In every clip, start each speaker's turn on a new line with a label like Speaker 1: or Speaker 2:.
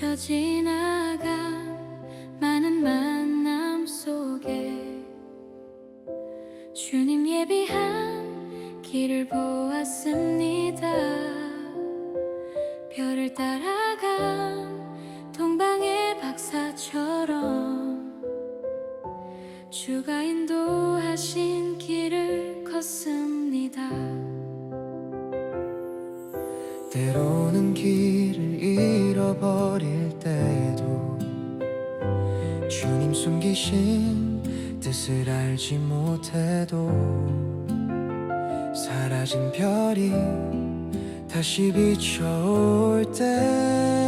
Speaker 1: 잊혀지나?
Speaker 2: 숨기신 뜻을 알지 못해도 사라진 별이 다시 비춰올 때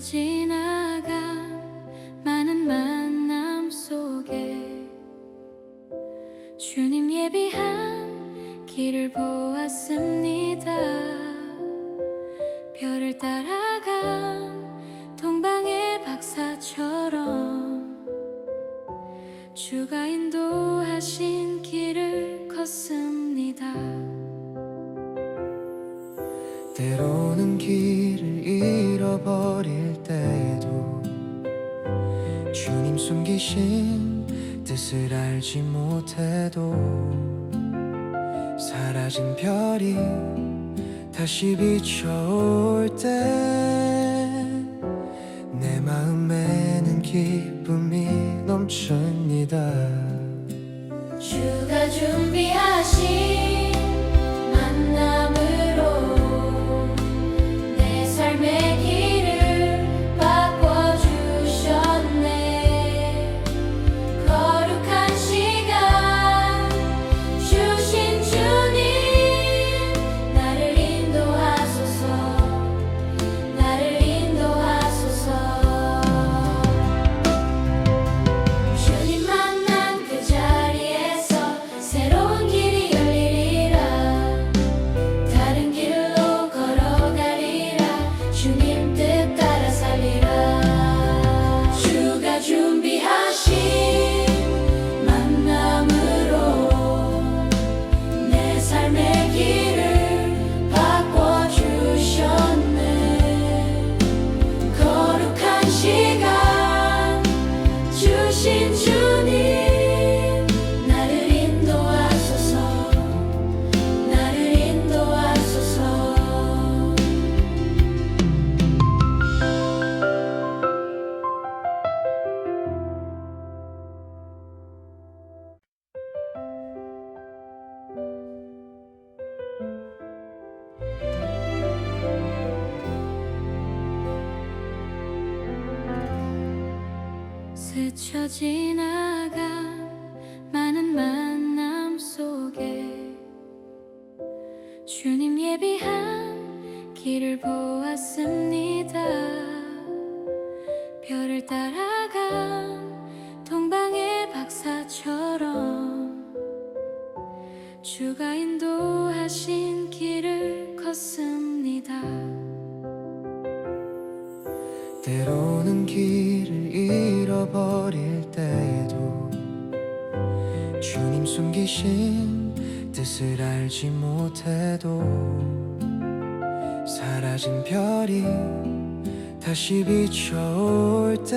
Speaker 1: 지나가 많은 만남 속에 주님 예비한 길을 보았습니다. 별을 따라간 동방의 박사처럼 주가 인도하신 길을 걷습니다.
Speaker 2: 때로는 길 버릴 때에도 주님 숨기신 뜻을 알지 못해도 사라진 별이 다시 비춰올 때 change you.
Speaker 1: 날아가 동방의 박사처럼 주가 인도하신 길을 걷습니다. 때로는 길을 잃어버릴 때에도 주님 숨기신 뜻을 알지 못해도 사라진 별이 다시 비춰올 때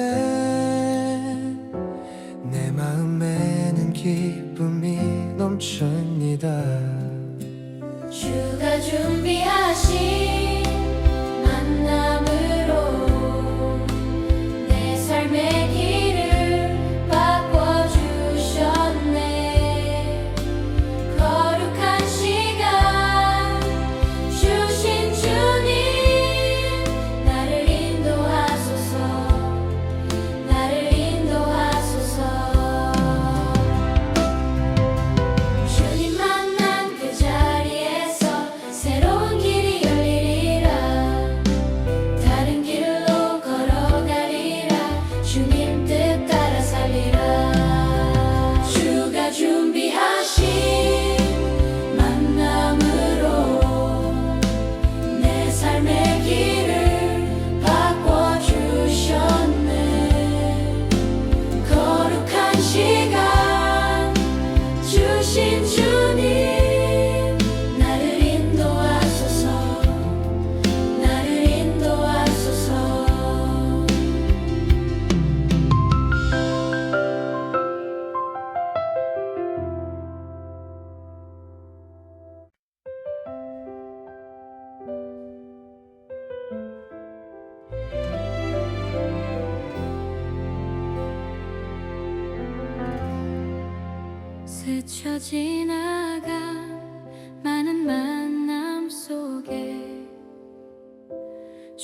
Speaker 1: 내 마음에는 기쁨이 넘칩니다.
Speaker 2: 주가 준비하신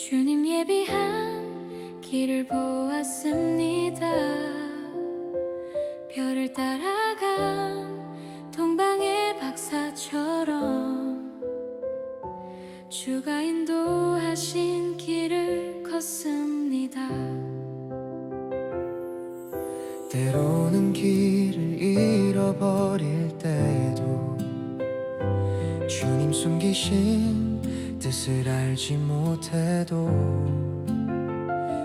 Speaker 2: 주님 예비한 길을 보았습니다. 별을 따라간 동방의 박사처럼 주가 인도하신 길을 걷습니다.
Speaker 1: 때로는 길을 잃어버릴 때에도 주님 숨기신 뜻을 알지 못해도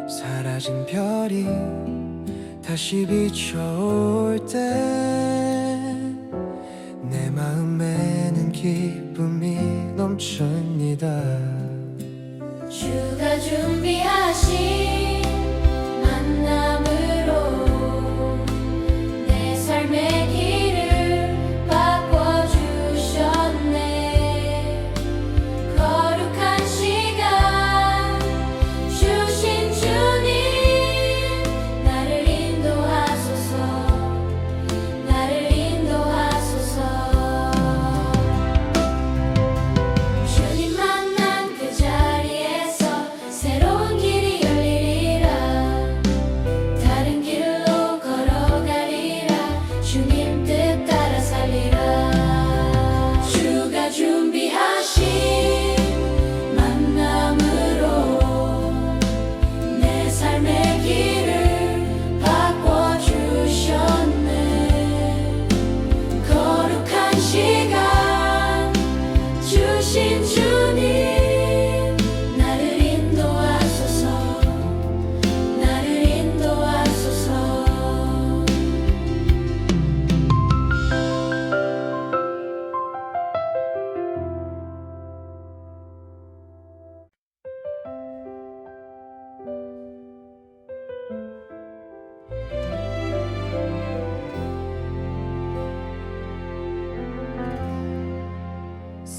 Speaker 1: 사라진 별이 다시 비춰올 때 내 마음에는 기쁨이 넘칩니다.
Speaker 2: 주가 준비하신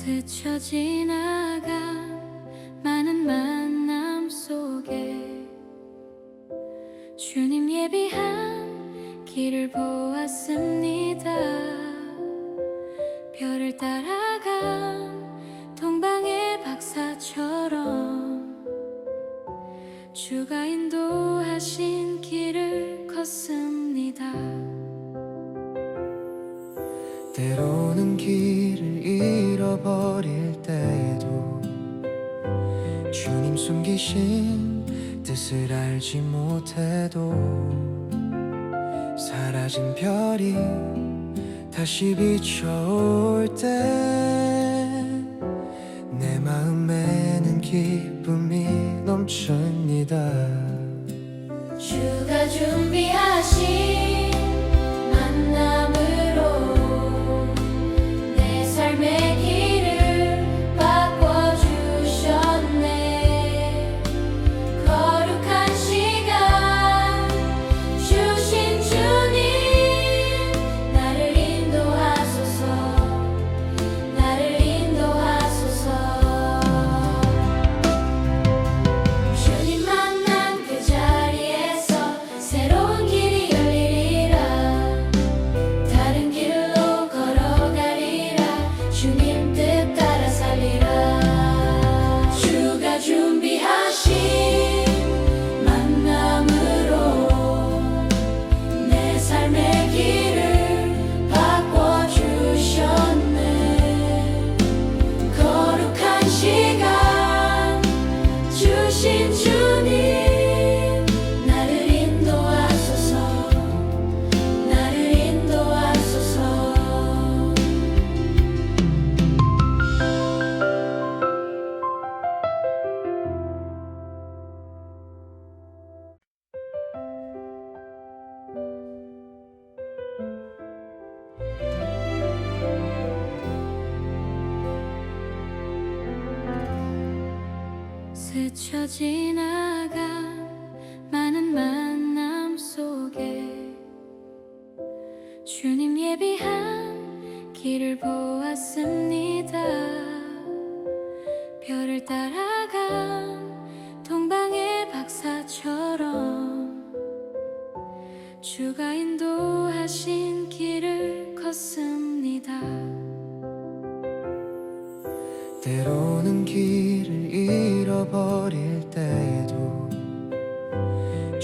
Speaker 2: 스쳐 지나간 많은 만남 속에 주님 예비한 길을 보았습
Speaker 1: 별이 다시 비춰올 때
Speaker 2: 지나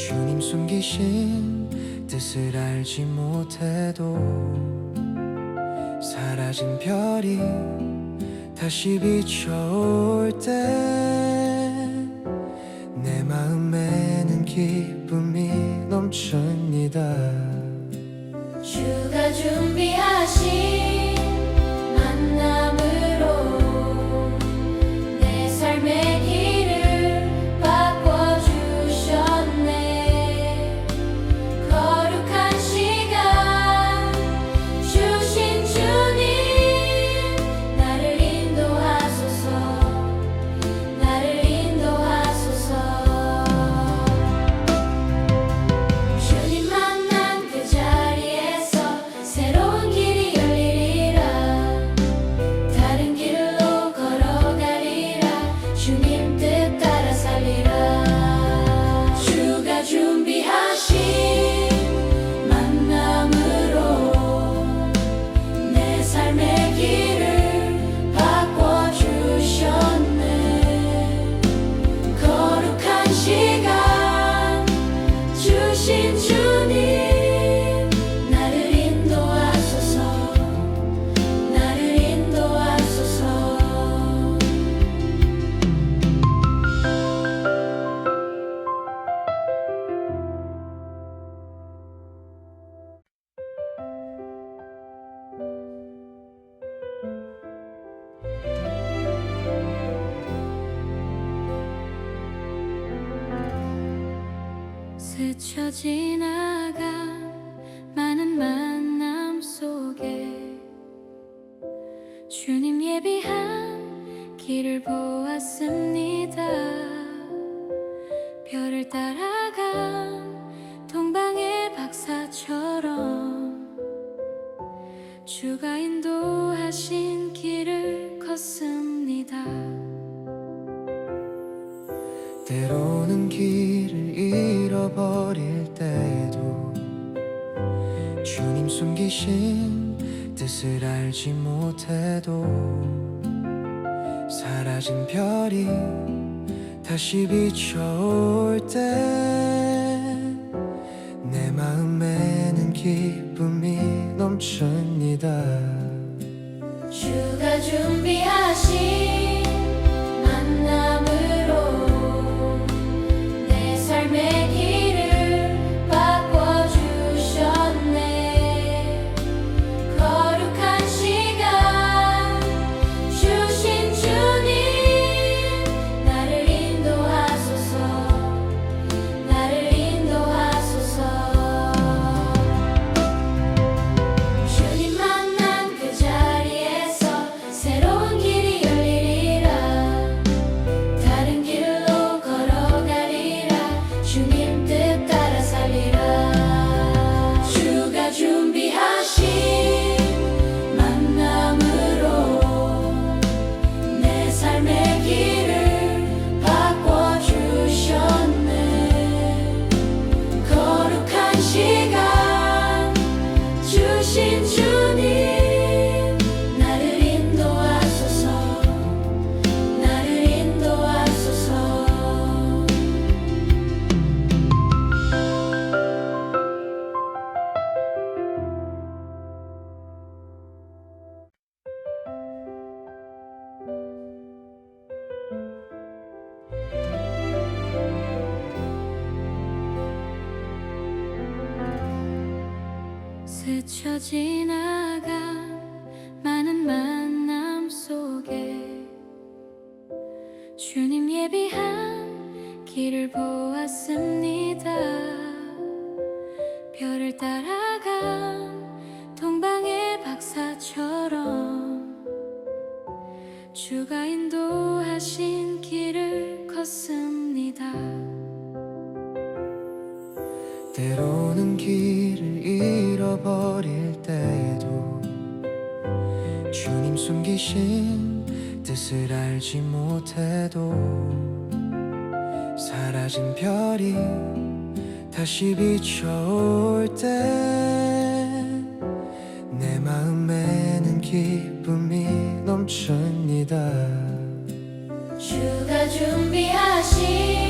Speaker 2: 주님
Speaker 1: 숨기신 뜻을 알지 못해도 사라진 별이 다시 비춰올 때
Speaker 2: 스쳐 지나가 많은 만남 속에 주님 예비한 길을 보았습니다. 별을 따라간 동방의 박사처럼 주가 인도하신 길을 걷습니다.
Speaker 1: 때로는 길을 잃 잃어버릴 때에도 주님 숨기신 뜻을 알지 못해도 사라진 별이 다시 비춰올 때
Speaker 2: you. 따라간 동방의 박사처럼 주가 인도하신 길을 걷습니다.
Speaker 1: 때로는 길을 잃어버릴 때도 주님 숨기신 뜻을 알지 못해도 사라진 별이 다시 비춰올 때내 마음에는 기쁨이 넘칩니다.
Speaker 2: 주가 준비하신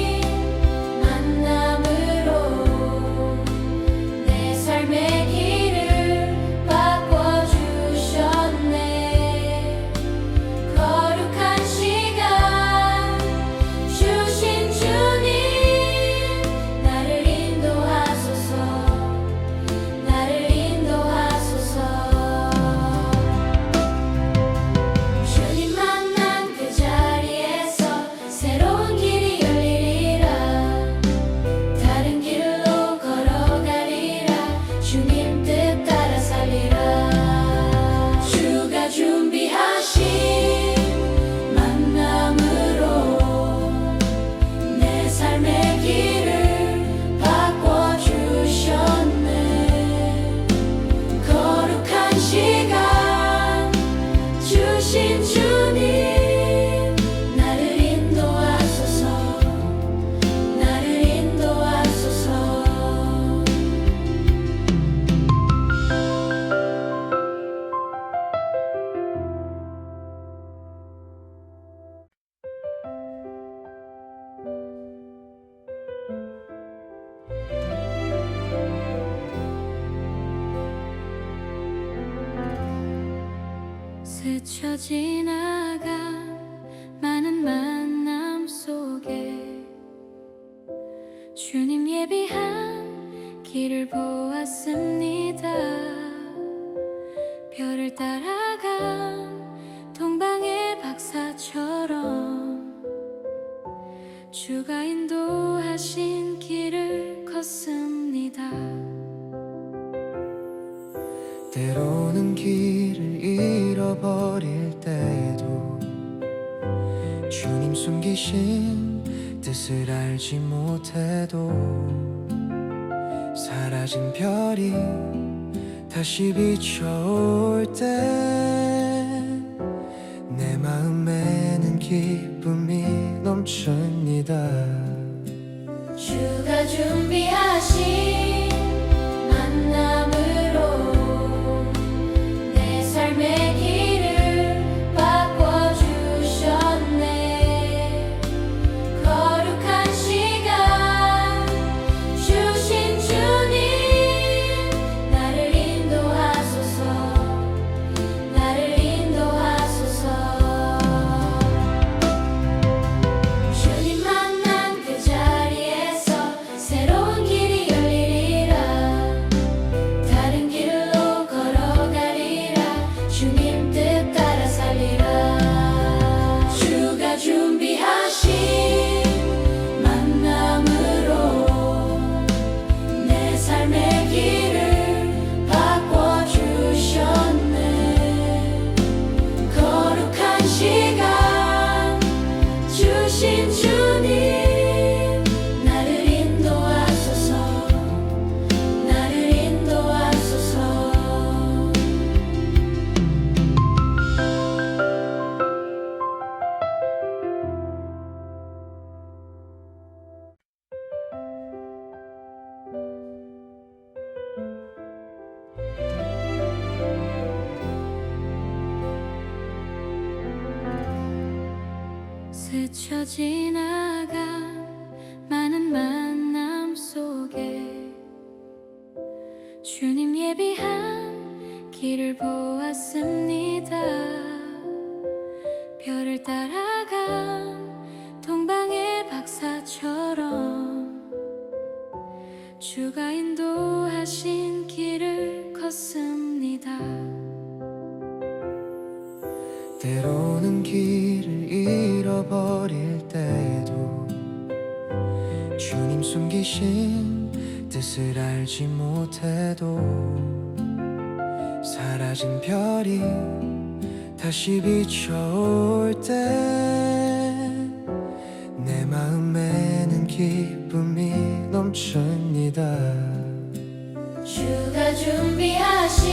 Speaker 2: 주님 예비한 길을 보았습니다. 별을 따라간 동방의 박사처럼 주가 인도하신 길을 걷습니다.
Speaker 1: 때로는 길을 잃어버릴 때도 주님 숨기신 뜻을 알지 못해도 사라진 별이 다시 비춰올 때 내 마음에는 기쁨이 넘칩
Speaker 2: 스쳐 지나
Speaker 1: 별이 다시 비춰올 때 내 마음에는 기쁨이 넘칩니다.
Speaker 2: 주가 준비하신